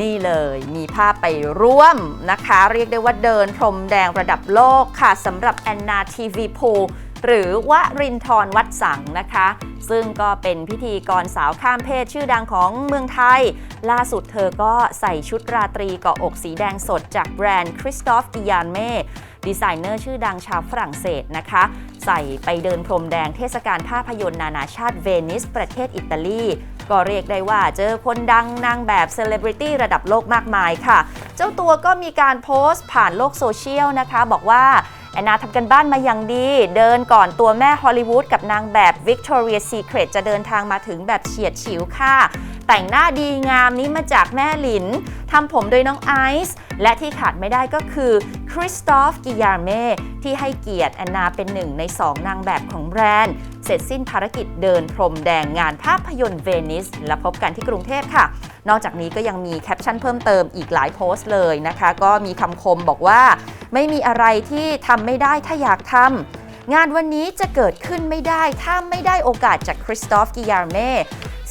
นี่เลยมีภาพไปร่วมนะคะ เรียกได้ว่าเดินพรมแดงระดับโลกค่ะสำหรับแอนนาทีวีโพหรือว่ารินทร์วัดสังนะคะ ซึ่งก็เป็นพิธีกรสาวข้ามเพศชื่อดังของเมืองไทย ล่าสุดเธอก็ใส่ชุดราตรีเกาะอกสีแดงสดจากแบรนด์คริสตอฟกิยานเม่ดีไซเนอร์ชื่อดังชาวฝรั่งเศสนะคะ ใส่ไปเดินพรมแดงเทศกาลภาพยนตร์นานาชาติเวนิสประเทศอิตาลี ก็เรียกได้ว่าเจอคนดังนางแบบเซเลบริตี้ระดับโลกมากมายค่ะ เจ้าตัวก็มีการโพสต์ผ่านโลกโซเชียลนะคะ บอกว่าแอนนาทำกันบ้านมาอย่างดี เดินก่อนตัวแม่ฮอลลีวูดกับนางแบบ Victoria's Secret จะเดินทางมาถึงแบบเฉียดฉิวค่ะ แต่งหน้าดีงามนี้มาจากแม่หลินทำผมโดยน้องไอซ์และที่ขาดไม่ได้ก็คือ คริสตอฟกิยาร์เม่ที่ให้เกียรติแอนนาเป็นหนึ่งในสองนางแบบของแบรนด์ เสร็จสิ้นภารกิจเดินพรมแดงงานภาพยนตร์เวนิส และพบกันที่กรุงเทพค่ะ นอกจากนี้ก็ยังมีแคปชั่นเพิ่มเติมอีกหลายโพสต์เลยนะคะ ก็มีคำคมบอกว่า ไม่มีอะไรที่ทำไม่ได้ถ้าอยากทำงานวันนี้จะเกิดขึ้นไม่ได้ถ้าไม่ได้โอกาสจากคริสตอฟกิยาร์เม่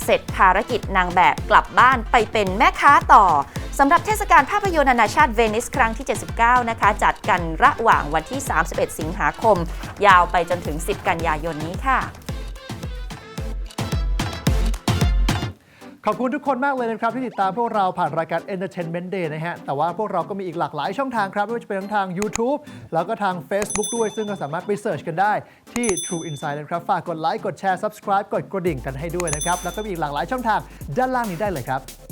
เสร็จภารกิจนางแบบกลับบ้านไปเป็นแม่ค้าต่อ สำหรับเทศกาลภาพยนตร์นานาชาติเวนิสครั้งที่ 79 นะคะ จัดกันระหว่างวันที่ 31 สิงหาคม ยาวไปจนถึง 10 กันยายนนี้ค่ะ ขอบคุณทุกคนมากเลยนะครับ ที่ติดตามพวกเราผ่านรายการ Entertainment Day นะฮะ แต่ว่าพวกเราก็มีอีกหลากหลายช่องทางครับไม่ว่าจะเป็นทั้งทาง YouTube แล้วก็ทาง Facebook ด้วย ซึ่งก็สามารถไปเสิร์ชกันได้ที่ True Insight นะครับฝากกดไลค์กดแชร์ Subscribe กดกระดิ่งกันให้ด้วยนะครับแล้วก็มีอีกหลากหลายช่องทางด้านล่างนี้ได้เลยครับ